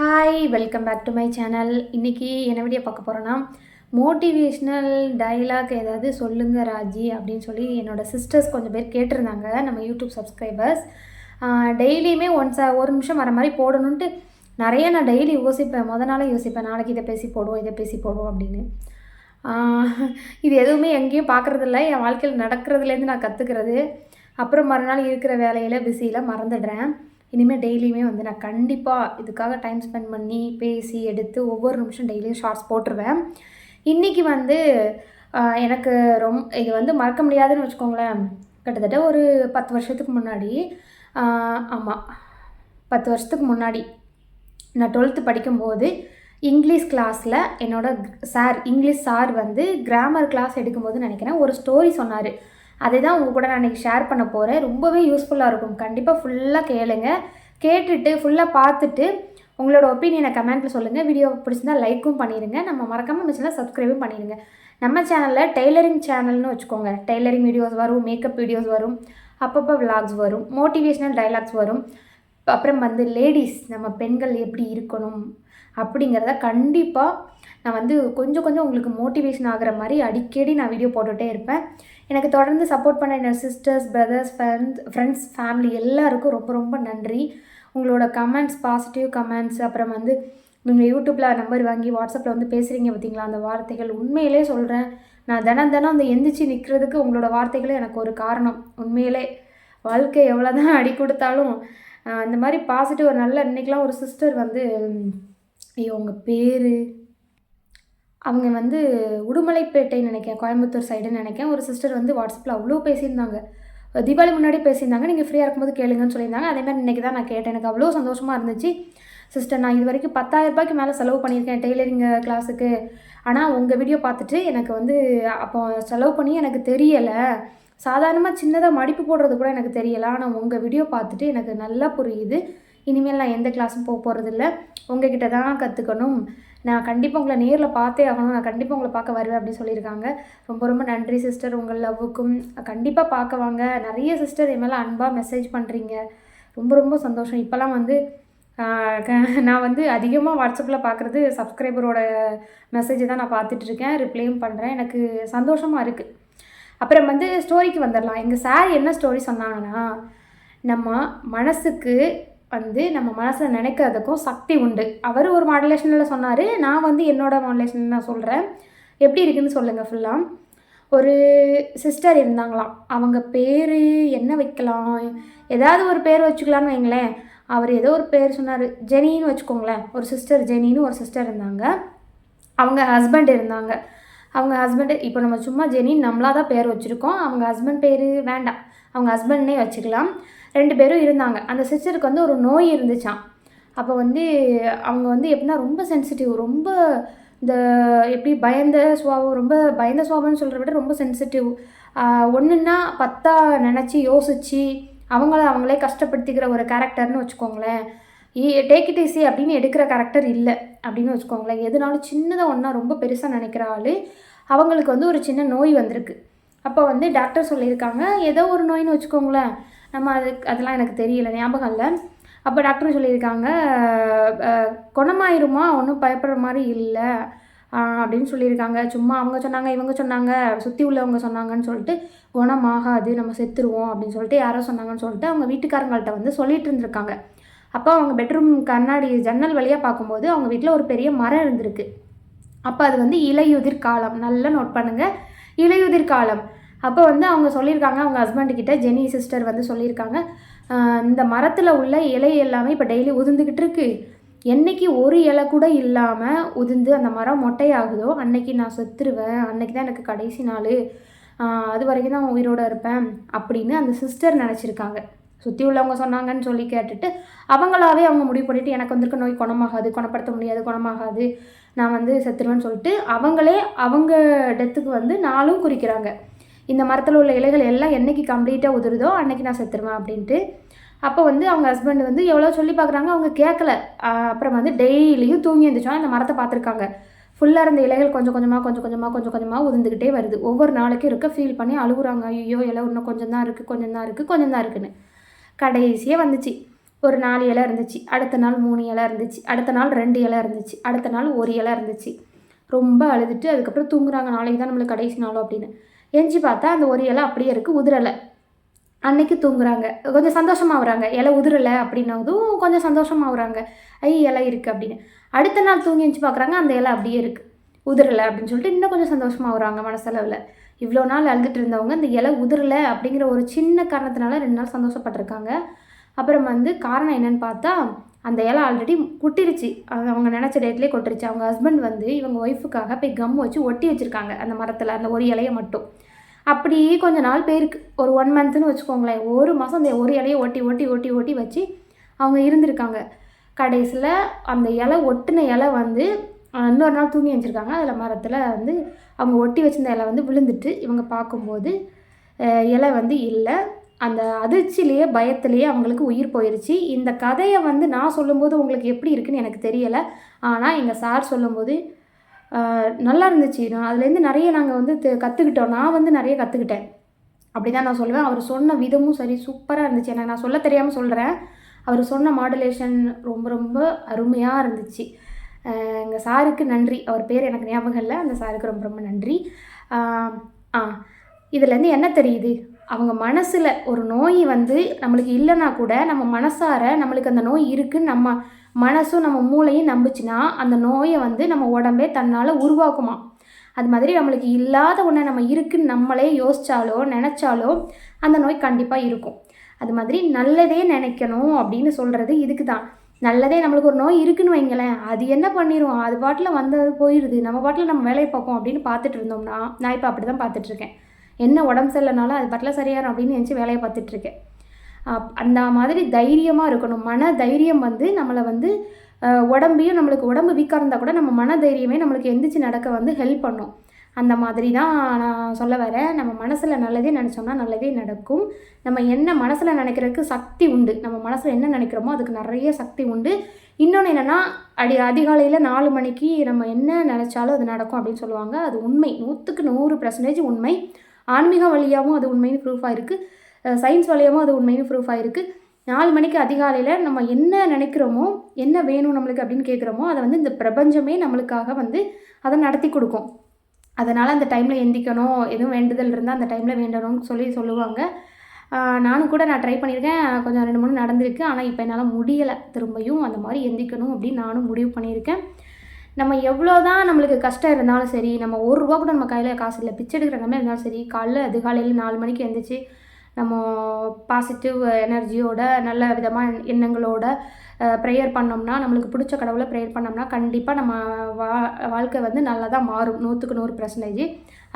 Hi welcome back to my channel இன்றைக்கி என்ன video பார்க்க போகிறோன்னா மோட்டிவேஷ்னல் டைலாக் ஏதாவது சொல்லுங்கள் ராஜி அப்படின்னு சொல்லி என்னோட சிஸ்டர்ஸ் கொஞ்சம் பேர் கேட்டிருந்தாங்க நம்ம யூடியூப் சப்ஸ்கிரைபர்ஸ் டெய்லியுமே ஒன்ஸ் ஒரு நிமிஷம் வர மாதிரி போடணுன்ட்டு நிறைய நான் டெய்லி யோசிப்பேன். முத நாளே யோசிப்பேன் நாளைக்கு இதை பேசி போடுவோம் இதை பேசி போடுவோம் அப்படின்னு. இது எதுவுமே எங்கேயும் பார்க்குறதில்ல. என் வாழ்க்கையில் நடக்கிறதுலேருந்து நான் கற்றுக்கிறது அப்புறம் மறுநாள் இருக்கிற வேலையில் பிஸியில் மறந்துடுறேன். இனிமேல் டெய்லியுமே வந்து நான் கண்டிப்பாக இதுக்காக டைம் ஸ்பெண்ட் பண்ணி பேசி எடுத்து ஒவ்வொரு நிமிஷம் டெய்லியும் ஷார்ட்ஸ் போட்டுருவேன். இன்றைக்கி வந்து எனக்கு ரொம் இது வந்து மறக்க முடியாதுன்னு வச்சுக்கோங்களேன். கிட்டத்தட்ட ஒரு பத்து வருஷத்துக்கு முன்னாடி ஆமாம் பத்து வருஷத்துக்கு முன்னாடி நான் டுவெல்த்து படிக்கும்போது இங்கிலீஷ் கிளாஸில் என்னோட சார் இங்கிலீஷ் சார் வந்து கிராமர் கிளாஸ் எடுக்கும்போது நினைக்கிறேன். ஒரு ஸ்டோரி சொன்னார். அதை தான் உங்கள் கூட நான் இன்றைக்கி ஷேர் பண்ண போகிறேன் ரொம்பவே யூஸ்ஃபுல்லாக இருக்கும். கண்டிப்பாக ஃபுல்லாக கேளுங்க. கேட்டுட்டு ஃபுல்லாக பார்த்துட்டு உங்களோட ஒப்பீனியனை கமெண்ட்டில் சொல்லுங்கள் வீடியோ பிடிச்சிருந்தா லைக்கும் பண்ணிடுங்க நம்ம மறக்காமல் மிச்சினா சப்ஸ்கிரைபும் பண்ணிடுங்க நம்ம சேனலில் டெய்லரிங் சேனல்னு வச்சுக்கோங்க. டெய்லரிங் வீடியோஸ் வரும் மேக்கப் வீடியோஸ் வரும் அப்பப்போ விலாக்ஸ் வரும் மோட்டிவேஷ்னல் டைலாக்ஸ் வரும். அப்புறம் வந்து லேடிஸ் நம்ம பெண்கள் எப்படி இருக்கணும்? அப்படிங்கிறத கண்டிப்பாக நான் வந்து கொஞ்சம் கொஞ்சம் உங்களுக்கு மோட்டிவேஷன் ஆகிற மாதிரி அடிக்கடி நான் வீடியோ போட்டுகிட்டே இருப்பேன். எனக்கு தொடர்ந்து சப்போர்ட் பண்ண என்ன sisters brothers friends friends family எல்லாருக்கும் ரொம்ப ரொம்ப நன்றி. உங்களோட கமெண்ட்ஸ் பாசிட்டிவ் கமெண்ட்ஸ் அப்புறம் வந்து நீங்கள் யூடியூப்பில் நம்பர் வாங்கி வாட்ஸ்அப்பில் வந்து பேசுகிறீங்க பார்த்தீங்களா? அந்த வார்த்தைகள் உண்மையிலே சொல்கிறேன் நான் தினம் தினம் அந்த எந்திரிச்சு நிற்கிறதுக்கு உங்களோட வார்த்தைகளே எனக்கு ஒரு காரணம். உண்மையிலே வாழ்க்கை எவ்வளோ தான் அடி கொடுத்தாலும் இந்த மாதிரி பாசிட்டிவ் ஒரு நல்ல இன்றைக்கெலாம் ஒரு சிஸ்டர் வந்து ஐயோ உங்கள் பேர்? அவங்க வந்து உடுமலைப்பேட்டை நினைக்கிறேன் கோயம்புத்தூர் சைடுன்னு நினைக்கிறேன். ஒரு சிஸ்டர் வந்து வாட்ஸ்அப்பில் அவ்வளோ பேசியிருந்தாங்க. தீபாவளி முன்னாடி பேசியிருந்தாங்க. நீங்கள் ஃப்ரீயாக இருக்கும்போது கேளுங்கன்னு சொல்லியிருந்தாங்க. அதே மாதிரி இன்றைக்கி தான் நான் கேட்டேன். எனக்கு அவ்வளோ சந்தோஷமாக இருந்துச்சு. சிஸ்டர் நான் இது வரைக்கும் பத்தாயிரம் ரூபாய்க்கு மேலே செலவு பண்ணியிருக்கேன் டெய்லரிங் கிளாஸுக்கு ஆனால் உங்கள் வீடியோ பார்த்துட்டு எனக்கு வந்து அப்போ செலவு பண்ணி எனக்கு தெரியலை. சாதாரணமாக சின்னதாக மடிப்பு போடுறது கூட எனக்கு தெரியலை. ஆனால் உங்கள் வீடியோ பார்த்துட்டு எனக்கு நல்லா புரியுது. இனிமேல் நான் எந்த கிளாஸும் போக போகிறதில்ல உங்ககிட்ட தான் கற்றுக்கணும் நான் கண்டிப்பாக உங்களை நேரில் பார்த்தே ஆகணும். நான் கண்டிப்பாக உங்களை பார்க்க வருவேன் அப்படின்னு சொல்லியிருக்காங்க. ரொம்ப ரொம்ப நன்றி சிஸ்டர் உங்கள் லவ்வுக்கும் கண்டிப்பாக பார்க்க வாங்க. நிறைய சிஸ்டர் என் மேலே அன்பாக மெசேஜ் பண்ணுறீங்க ரொம்ப ரொம்ப சந்தோஷம். இப்போல்லாம் வந்து க- நான் வந்து அதிகமாக வாட்ஸ்அப்பில் பார்க்குறது சப்ஸ்கிரைபரோட மெசேஜை தான் நான் பார்த்துட்ருக்கேன் ரிப்ளையும் பண்ணுறேன் எனக்கு சந்தோஷமாக இருக்குது அப்புறம் வந்து ஸ்டோரிக்கு வந்துடலாம். எங்கள் சார் என்ன ஸ்டோரி சொன்னாங்கன்னா நம்ம மனசுக்கு வந்து நம்ம மனசில் நினைக்கிறதுக்கும் சக்தி உண்டு. அவர் ஒரு மாடுலேஷனில் சொன்னார் நான் வந்து என்னோட மாடுலேஷன் நான் சொல்கிறேன் எப்படி இருக்குன்னு சொல்லுங்கள் ஃபுல்லாக ஒரு சிஸ்டர் இருந்தாங்களாம். அவங்க பேர் என்ன வைக்கலாம்? ஏதாவது ஒரு பேர் வச்சுக்கலான்னு வைங்களேன். அவர் ஏதோ ஒரு பேர் சொன்னார் ஜெனின்னு வச்சுக்கோங்களேன். ஒரு சிஸ்டர் ஜெனின்னு ஒரு சிஸ்டர் இருந்தாங்க. அவங்க ஹஸ்பண்ட் இருந்தாங்க. அவங்க ஹஸ்பண்டு இப்போ நம்ம சும்மா ஜெனின் நம்மளாக தான் பேர் வச்சுருக்கோம். அவங்க ஹஸ்பண்ட் பேர் வேண்டாம். அவங்க ஹஸ்பண்ட்னே வச்சுக்கலாம். ரெண்டு பேரும் இருந்தாங்க. அந்த சிஸ்டருக்கு வந்து ஒரு நோய் இருந்துச்சாம். அப்போ வந்து அவங்க வந்து எப்படின்னா ரொம்ப சென்சிட்டிவ் ரொம்ப இந்த எப்படி பயந்த சுவாபம் ரொம்ப பயந்த சுவாபம்னு சொல்கிறத விட ரொம்ப சென்சிட்டிவ் ஒன்றுன்னா பத்தா நினச்சி யோசித்து அவங்கள அவங்களே கஷ்டப்படுத்திக்கிற ஒரு கேரக்டர்னு வச்சுக்கோங்களேன். டேக் இட் ஈஸி அப்படின்னு எடுக்கிற கேரக்டர் இல்லை அப்படின்னு வச்சுக்கோங்களேன். எதுனாலும் சின்னதாக ஒன்றா ரொம்ப பெருசாக நினைக்கிற ஆள் அவங்களுக்கு வந்து ஒரு சின்ன நோய் வந்திருக்கு. அப்போ வந்து டாக்டர் சொல்லியிருக்காங்க ஏதோ ஒரு நோயின்னு வச்சுக்கோங்களேன். நம்ம அது அதெல்லாம் எனக்கு தெரியல ஞாபகம் இல்லை. அப்போ டாக்டரும் சொல்லியிருக்காங்க குணமாயிருமா? ஒன்றும் பயப்படுற மாதிரி இல்லை. அப்படின்னு சொல்லியிருக்காங்க. சும்மா அவங்க சொன்னாங்க இவங்க சொன்னாங்க சுற்றி உள்ளவங்க சொன்னாங்கன்னு சொல்லிட்டு குணமாகாது நம்ம செத்துருவோம் அப்படின்னு சொல்லிட்டு யாரோ சொன்னாங்கன்னு சொல்லிட்டு அவங்க வீட்டுக்காரங்கள்ட்ட வந்து சொல்லிட்டு இருந்திருக்காங்க. அப்போ அவங்க பெட்ரூம் கண்ணாடி ஜன்னல் வழியாக பார்க்கும்போது அவங்க வீட்டில் ஒரு பெரிய மரம் இருந்திருக்கு. அப்போ அது வந்து இலையுதிர் காலம் நல்லா நோட் பண்ணுங்கள் இலையுதிர் காலம் அப்போ வந்து அவங்க சொல்லியிருக்காங்க அவங்க ஹஸ்பண்ட் கிட்ட ஜெனி சிஸ்டர் வந்து சொல்லியிருக்காங்க இந்த மரத்தில் உள்ள இலை எல்லாமே இப்போ டெய்லி உதிர்ந்துக்கிட்டு இருக்கு. என்னைக்கு ஒரு இலை கூட இல்லாமல் உதிர்ந்து அந்த மரம் மொட்டையாகுதோ அன்னைக்கு நான் செத்துருவேன். அன்னைக்கு தான் எனக்கு கடைசி நாள். அது வரைக்கும் தான் உயிரோட இருப்பேன். அப்படின்னு அந்த சிஸ்டர் நினச்சிருக்காங்க. சுற்றி உள்ளவங்க சொன்னாங்கன்னு சொல்லி கேட்டுட்டு அவங்களாவே அவங்க முடிவு பண்ணிவிட்டு எனக்கு வந்திருக்க நோய் குணமாகாது குணப்படுத்த முடியாது குணமாகாது. நான் வந்து செத்துருவேன்னு சொல்லிட்டு அவங்களே அவங்க டெத்துக்கு வந்து நாளும் குறிக்கிறாங்க. இந்த மரத்தில் உள்ள இலைகள் எல்லாம் என்னைக்கு கம்ப்ளீட்டாக உதிருதோ அன்னைக்கு நான் செத்துருவேன் அப்படின்ட்டு. அப்போ வந்து அவங்க ஹஸ்பண்ட் வந்து எவ்வளோ சொல்லி பார்க்குறாங்க அவங்க கேட்கல. அப்புறம் வந்து டெய்லியும் தூங்கி எழுந்திரிச்சோம் அந்த மரத்தை பார்த்துருக்காங்க. ஃபுல்லாக இருந்த இலைகள் கொஞ்சம் கொஞ்சமாக கொஞ்சம் கொஞ்சமாக கொஞ்சம் கொஞ்சமாக உதிர்ந்துக்கிட்டே வருது. ஒவ்வொரு நாளைக்கும் இருக்க ஃபீல் பண்ணி அழுகுறாங்க. ஐயோ இலை இன்னும் கொஞ்சம் தான் இருக்குது கொஞ்சம் தான் இருக்குது கொஞ்சம் தான் இருக்குன்னு. கடைசியாக வந்துச்சு. ஒரு நாலு இலை இருந்துச்சு. அடுத்த நாள் மூணு இலை இருந்துச்சு. அடுத்த நாள் ரெண்டு இலை இருந்துச்சு. அடுத்த நாள் ஒரு இலை இருந்துச்சு. ரொம்ப அழுதுட்டு அதுக்கப்புறம் தூங்குறாங்க. நாளைக்கு தான் நம்மளுக்கு கடைசி நாளோ அப்படின்னு. எஞ்சி பார்த்தா அந்த ஒரு இலை அப்படியே இருக்குது உதிரலை. அன்னைக்கு தூங்குறாங்க. கொஞ்சம் சந்தோஷமாகறாங்க இலை உதிரலை அப்படின்னதும் கொஞ்சம் சந்தோஷமாகறாங்க ஐ இலை இருக்குது அப்படின்னு. அடுத்த நாள் தூங்கி எஞ்சி பார்க்குறாங்க அந்த இலை அப்படியே இருக்குது உதிரலை அப்படின்னு சொல்லிட்டு இன்னும் கொஞ்சம் சந்தோஷமாகறாங்க மனசளவில். இவ்வளோ நாள் அழுதுட்டு இருந்தவங்க இந்த இலை உதிரலை அப்படிங்கிற ஒரு சின்ன காரணத்தினால ரெண்டு நாள் சந்தோஷப்பட்டிருக்காங்க. அப்புறம் வந்து காரணம் என்னன்னு பார்த்தா அந்த இலை ஆல்ரெடி கொட்டிருச்சு. அது அவங்க நினச்ச டேட்லேயே கொட்டிருச்சு. அவங்க ஹஸ்பண்ட் வந்து இவங்க ஒய்ஃபுக்காக போய் கம் வச்சு ஒட்டி வச்சுருக்காங்க அந்த மரத்தில் அந்த ஒரு இலையை மட்டும். அப்படி கொஞ்ச நாள் பேருக்கு ஒரு ஒன் மந்த்துன்னு வச்சுக்கோங்களேன். ஒரு மாதம் அந்த ஒரு இலையை ஒட்டி ஒட்டி ஒட்டி ஒட்டி வச்சு அவங்க இருந்திருக்காங்க. கடைசியில் அந்த இலை ஒட்டின இலை வந்து இன்னொரு நாள் தூங்கி வச்சுருக்காங்க அதில் மரத்தில் வந்து அவங்க ஒட்டி வச்சிருந்த இலை வந்து விழுந்துட்டு இவங்க பார்க்கும்போது இலை வந்து இல்லை. அந்த அதிர்ச்சியிலேயே பயத்திலேயே அவங்களுக்கு உயிர் போயிடுச்சு இந்த கதையை வந்து நான் சொல்லும்போது உங்களுக்கு எப்படி இருக்குன்னு எனக்கு தெரியலை. ஆனால் எங்கள் சார் சொல்லும்போது நல்லா இருந்துச்சு. நான் அதுலேருந்து நிறைய நாங்கள் வந்து கற்றுக்கிட்டோம் நான் வந்து நிறைய கற்றுக்கிட்டேன் அப்படி தான் நான் சொல்லுவேன். அவர் சொன்ன விதமும் சரி சூப்பராக இருந்துச்சு. எனக்கு நான் சொல்ல தெரியாமல் சொல்கிறேன் அவர் சொன்ன மாடுலேஷன் ரொம்ப ரொம்ப அருமையாக இருந்துச்சு. எங்கள் சாருக்கு நன்றி. அவர் பேர் எனக்கு ஞாபகம் இல்லை. அந்த சாருக்கு ரொம்ப ரொம்ப நன்றி. ஆ இதுலேருந்து என்ன தெரியுது? அவங்க மனசில் ஒரு நோய் வந்து நம்மளுக்கு இல்லைனா கூட நம்ம மனசார நம்மளுக்கு அந்த நோய் இருக்குன்னு நம்ம மனசும் நம்ம மூளையும் நம்பிச்சுன்னா அந்த நோயை வந்து நம்ம உடம்பே தன்னால் உருவாக்குமா? அது மாதிரி நம்மளுக்கு இல்லாத ஒன்றை நம்ம இருக்குன்னு நம்மளே யோசித்தாலோ நினச்சாலோ அந்த நோய் கண்டிப்பாக இருக்கும். அது மாதிரி நல்லதே நினைக்கணும் அப்படின்னு சொல்கிறது இதுக்கு தான். நல்லதே நம்மளுக்கு ஒரு நோய் இருக்குன்னு வைங்களேன் அது என்ன பண்ணிடும் அது பாட்டில் வந்தது போயிடுது நம்ம பாட்டில் நம்ம வேலையை பார்ப்போம் அப்படின்னு பார்த்துட்டு இருந்தோம்னா நான் இப்போ அப்படி தான் பார்த்துட்ருக்கேன் என்ன உடம்பு சரியில்லைனாலும் அது பட்டில் சரியாயிரும் அப்படின்னு நினச்சி வேலையை பார்த்துட்ருக்கேன். அந்த மாதிரி தைரியமாக இருக்கணும். மன தைரியம் வந்து நம்மளை வந்து உடம்பையும் நம்மளுக்கு உடம்பு வீக்காக இருந்தால் கூட நம்ம மன தைரியமே நம்மளுக்கு எந்திரிச்சு நடக்க வந்து ஹெல்ப் பண்ணும். அந்த மாதிரி தான் நான் சொல்ல வரேன். நம்ம மனசில் நல்லதே நினச்சோம்னா நல்லதே நடக்கும். நம்ம என்ன மனசில் நினைக்கிறதுக்கு சக்தி உண்டு நம்ம மனசில் என்ன நினைக்கிறோமோ அதுக்கு நிறைய சக்தி உண்டு. இன்னொன்று என்னென்னா அடி அதிகாலையில் நாலு மணிக்கு நம்ம என்ன நினச்சாலும் அது நடக்கும் அப்படின்னு சொல்லுவாங்க. அது உண்மை. நூற்றுக்கு நூறு பர்சன்டேஜ் உண்மை. ஆன்மீக வழியாகவும் அது உண்மைன்னு ப்ரூஃப் ஆகிருக்கு சயின்ஸ் வழியாகவும் அது உண்மைன்னு ப்ரூஃப் ஆகிருக்கு நாலு மணிக்கு அதிகாலையில் நம்ம என்ன நினைக்கிறோமோ என்ன வேணும் நம்மளுக்கு அப்படின்னு கேட்குறோமோ அதை வந்து இந்த பிரபஞ்சமே நம்மளுக்காக வந்து அதை நடத்தி கொடுக்கும். அதனால் அந்த டைமில் எந்திக்கணும் எதுவும் வேண்டுதல் இருந்தால் அந்த டைமில் வேண்டணும்னு சொல்லி சொல்லுவாங்க. நானும் கூட நான் ட்ரை பண்ணியிருக்கேன். கொஞ்சம் ரெண்டு மூணு நடந்திருக்கு. ஆனால் இப்போ என்னால் முடியலை. திரும்பியும் அந்த மாதிரி எந்திக்கணும் அப்படின்னு நானும் முடிவு பண்ணியிருக்கேன். நம்ம எவ்வளோ தான் நம்மளுக்கு கஷ்டம் இருந்தாலும் சரி நம்ம ஒரு ரூபா கூட நம்ம கையில் காசு இல்லை பிச்சை எடுக்கிற நம்ம இருந்தாலும் சரி காலைல அதிகாலையில் நாலு மணிக்கு எழுந்திரிச்சு நம்ம பாசிட்டிவ் எனர்ஜியோட நல்ல விதமாக எண்ணங்களோட ப்ரேயர் பண்ணோம்னா நம்மளுக்கு பிடிச்ச கடவுளை ப்ரேயர் பண்ணோம்னா கண்டிப்பாக நம்ம வா வாழ்க்கை வந்து நல்லா தான் மாறும். நூற்றுக்கு நூறு பர்சன்டேஜ்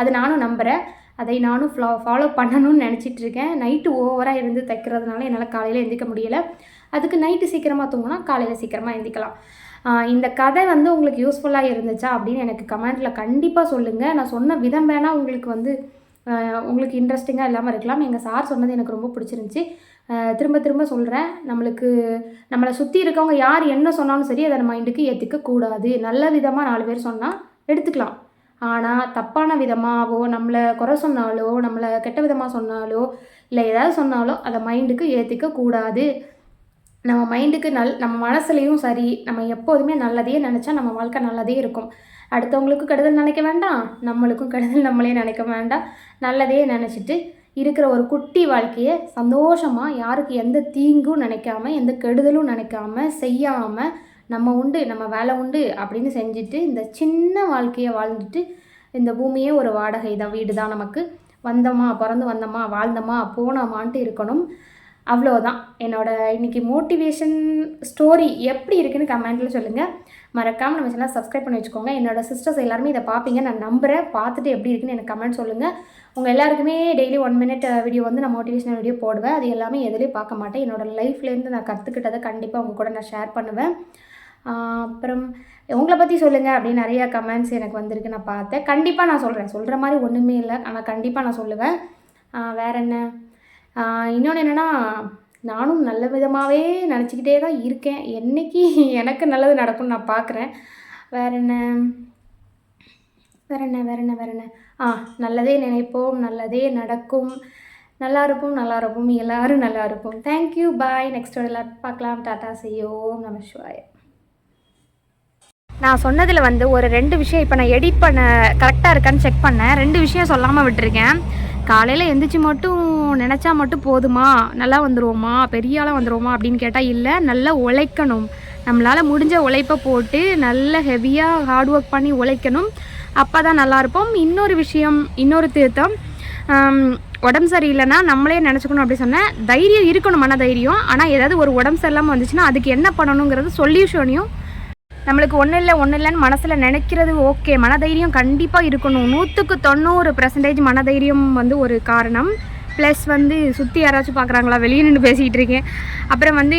அது நானும் நம்புகிறேன் அதை நானும் ஃப்ளா ஃபாலோ பண்ணணும்னு நினச்சிட்டு இருக்கேன். நைட்டு ஓவராக இருந்து தைக்கிறதுனால என்னால் காலையில் எந்திக்க முடியலை. அதுக்கு நைட்டு சீக்கிரமாக தூங்கினா காலையில் சீக்கிரமாக எந்திக்கலாம். இந்த கதை வந்து உங்களுக்கு யூஸ்ஃபுல்லாக இருந்துச்சா அப்படின்னு எனக்கு கமெண்ட்டில் கண்டிப்பாக சொல்லுங்கள் நான் சொன்ன விதம் வேணால் உங்களுக்கு வந்து உங்களுக்கு இன்ட்ரெஸ்டிங்காக இல்லாமல் இருக்கலாம். எங்கள் சார் சொன்னது எனக்கு ரொம்ப பிடிச்சிருந்துச்சி. திரும்ப திரும்ப சொல்கிறேன் நம்மளுக்கு நம்மளை சுற்றி இருக்கவங்க யார் என்ன சொன்னாலும் சரி அதை மைண்டுக்கு ஏற்றுக்க கூடாது. நல்ல விதமாக நாலு பேர் சொன்னால் எடுத்துக்கலாம். ஆனால் தப்பான விதமாகவோ நம்மளை குறை சொன்னாலோ நம்மளை கெட்ட விதமாக சொன்னாலோ இல்லை ஏதாவது சொன்னாலோ அதை மைண்டுக்கு ஏற்றுக்க கூடாது. நம்ம மைண்டுக்கு நல் நம்ம மனசுலேயும் சரி நம்ம எப்போதுமே நல்லதே நினச்சா நம்ம வாழ்க்கை நல்லதே இருக்கும். அடுத்தவங்களுக்கும் கெடுதல் நினைக்க வேண்டாம் நம்மளுக்கும் கெடுதல் நம்மளே நினைக்க வேண்டாம். நல்லதே நினச்சிட்டு இருக்கிற ஒரு குட்டி வாழ்க்கையை சந்தோஷமாக யாருக்கு எந்த தீங்கும் நினைக்காம எந்த கெடுதலும் நினைக்காம செய்யாமல் நம்ம உண்டு நம்ம வேலை உண்டு அப்படின்னு செஞ்சுட்டு இந்த சின்ன வாழ்க்கையை வாழ்ந்துட்டு இந்த பூமியே ஒரு வாடகை தான் வீடு தான் நமக்கு. வந்தோமா பிறந்து வந்தோமா வாழ்ந்தோமா போனோமான்ட்டு இருக்கணும். அவ்வளோதான் என்னோடய இன்றைக்கி மோட்டிவேஷன் ஸ்டோரி எப்படி இருக்குன்னு கமெண்ட்டில் சொல்லுங்கள் மறக்காமல் நம்ம சேனல் சப்ஸ்கிரைப் பண்ணி வச்சுக்கோங்க. என்னோடய சிஸ்டர்ஸ் எல்லாருமே இதை பார்ப்பீங்க. நான் நம்புகிறேன் பார்த்துட்டு எப்படி இருக்குன்னு எனக்கு கமெண்ட் சொல்லுங்கள் உங்கள் எல்லாருக்குமே டெய்லி ஒன் மினிட் வீடியோ வந்து நான் மோட்டிவேஷனல் வீடியோ போடுவேன். அது எல்லாமே எதுலேயும் பார்க்க மாட்டேன். என்னோடய லைஃப்லேருந்து நான் கற்றுக்கிட்டதை கண்டிப்பாக உங்கள் கூட நான் ஷேர் பண்ணுவேன். அப்புறம் உங்களை பற்றி சொல்லுங்கள் அப்படின்னு நிறையா கமெண்ட்ஸ் எனக்கு வந்திருக்கு. நான் பார்த்தேன். கண்டிப்பாக நான் சொல்கிறேன் சொல்கிற மாதிரி ஒன்றுமே இல்லை. ஆனால் கண்டிப்பாக நான் சொல்லுவேன். வேற என்ன? இன்னொன்று என்னென்னா நானும் நல்ல விதமாகவே நினச்சிக்கிட்டே தான் இருக்கேன். என்றைக்கு எனக்கு நல்லது நடக்கும்னு நான் பார்க்குறேன் வேறு என்ன? வேற என்ன வேற என்ன வேற என்ன? ஆ நல்லதே நினைப்போம் நல்லதே நடக்கும். நல்லா இருப்போம் நல்லா இருப்போம். எல்லோரும் நல்லா இருப்போம். தேங்க்யூ பாய் நெக்ஸ்ட் எல்லாம் பார்க்கலாம். டாட்டா செய்யோம் நம சிவாய. நான் சொன்னதில் வந்து ஒரு ரெண்டு விஷயம் இப்போ நான் எடிட் பண்ண கரெக்டாக இருக்கான்னு செக் பண்ணேன். ரெண்டு விஷயம் சொல்லாமல் விட்டுருக்கேன். காலையில் எந்திரிச்சு மட்டும் நினச்சா மட்டும் போதுமா? நல்லா வந்துருவோமா? பெரிய ஆளாக வந்துடுவோமா அப்படின்னு கேட்டால் இல்லை நல்லா உழைக்கணும். நம்மளால் முடிஞ்ச உழைப்பை போட்டு நல்ல ஹெவியாக ஹார்ட் ஒர்க் பண்ணி உழைக்கணும். அப்போ தான் நல்லா இருப்போம். இன்னொரு விஷயம் இன்னொரு திருத்தம். உடம்பு சரியில்லைன்னா நம்மளே நினச்சிக்கணும் அப்படி சொன்னேன் தைரியம் இருக்கணும் மன தைரியம் ஆனால் ஏதாவது ஒரு உடம்பு சரியில்லாமல் வந்துச்சுன்னா அதுக்கு என்ன பண்ணணுங்கிறது சொல்யூஷனையும் நம்மளுக்கு ஒன்றும் இல்லை ஒன்றும் இல்லைன்னு மனசில் நினைக்கிறது ஓகே மனதைரியம் கண்டிப்பாக இருக்கணும். நூற்றுக்கு தொண்ணூறு பர்சன்டேஜ் மனதைரியம் வந்து ஒரு காரணம். ப்ளஸ் வந்து சுற்றி யாராச்சும் பார்க்குறாங்களா வெளியே நின்று பேசிகிட்டு இருக்கேன். அப்புறம் வந்து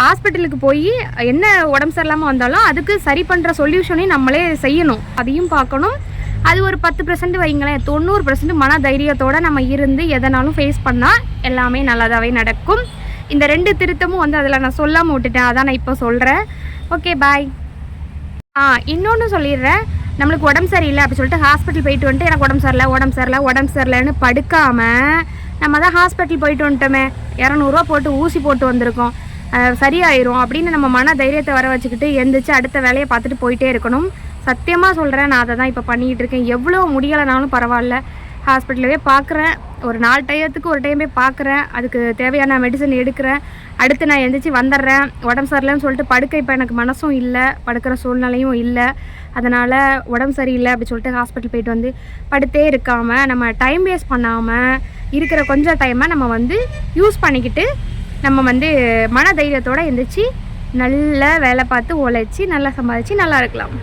ஹாஸ்பிட்டலுக்கு போய் என்ன உடம்பு சரியில்லாமல் வந்தாலும் அதுக்கு சரி பண்ணுற சொல்யூஷனையும் நம்மளே செய்யணும். அதையும் பார்க்கணும். அது ஒரு பத்து பர்சன்ட் வைங்களேன் தொண்ணூறு பர்சன்ட் மன தைரியத்தோடு நம்ம இருந்து எதனாலும் ஃபேஸ் பண்ணால் எல்லாமே நல்லதாகவே நடக்கும். இந்த ரெண்டு திருத்தமும் வந்து அதில் நான் சொல்லாமல் விட்டுட்டேன். அதான் நான் இப்போ சொல்கிறேன் ஓகே பாய் ஆ இன்னொன்று சொல்லிடுறேன். நம்மளுக்கு உடம்பு சரியில்லை அப்படி சொல்லிட்டு ஹாஸ்பிட்டல் போயிட்டு வந்துட்டு எனக்கு உடம்பு சரியில்லை உடம்பு சரியில்லை உடம்பு சரியில்லைன்னு படுக்காமல் நம்ம தான் ஹாஸ்பிட்டல் போயிட்டு வந்துட்டோமே. இரநூறுவா போட்டு ஊசி போட்டு வந்திருக்கோம். சரியாயிரும் அப்படின்னு நம்ம மன தைரியத்தை வர வச்சுக்கிட்டு எந்திரிச்சு அடுத்த வேலையை பார்த்துட்டு போயிட்டே இருக்கணும். சத்தியமாக சொல்கிறேன் நான் அதை தான் இப்போ பண்ணிக்கிட்டு இருக்கேன். எவ்வளோ முடியலைனாலும் பரவாயில்ல. ஹாஸ்பிட்டலவே பார்க்குறேன். ஒரு நாலு டயத்துக்கு ஒரு டைம் போய் பார்க்குறேன் அதுக்கு தேவையான மெடிசன் எடுக்கிறேன். அடுத்து நான் எந்திரிச்சு வந்துடுறேன். உடம்பு சரியில்லைன்னு சொல்லிட்டு படுக்க இப்போ எனக்கு மனசும் இல்லை. படுக்கிற சூழ்நிலையும் இல்லை. அதனால் உடம்பு சரியில்லை அப்படி சொல்லிட்டு ஹாஸ்பிட்டல் போயிட்டு வந்து படுத்தே இருக்காமல் நம்ம டைம் வேஸ்ட் பண்ணாமல் இருக்கிற கொஞ்சம் டைமை நம்ம வந்து யூஸ் பண்ணிக்கிட்டு நம்ம வந்து மன தைரியத்தோடு எந்திரிச்சு நல்ல வேலை பார்த்து உழைச்சி நல்லா சம்பாதிச்சு நல்லா இருக்கலாம்.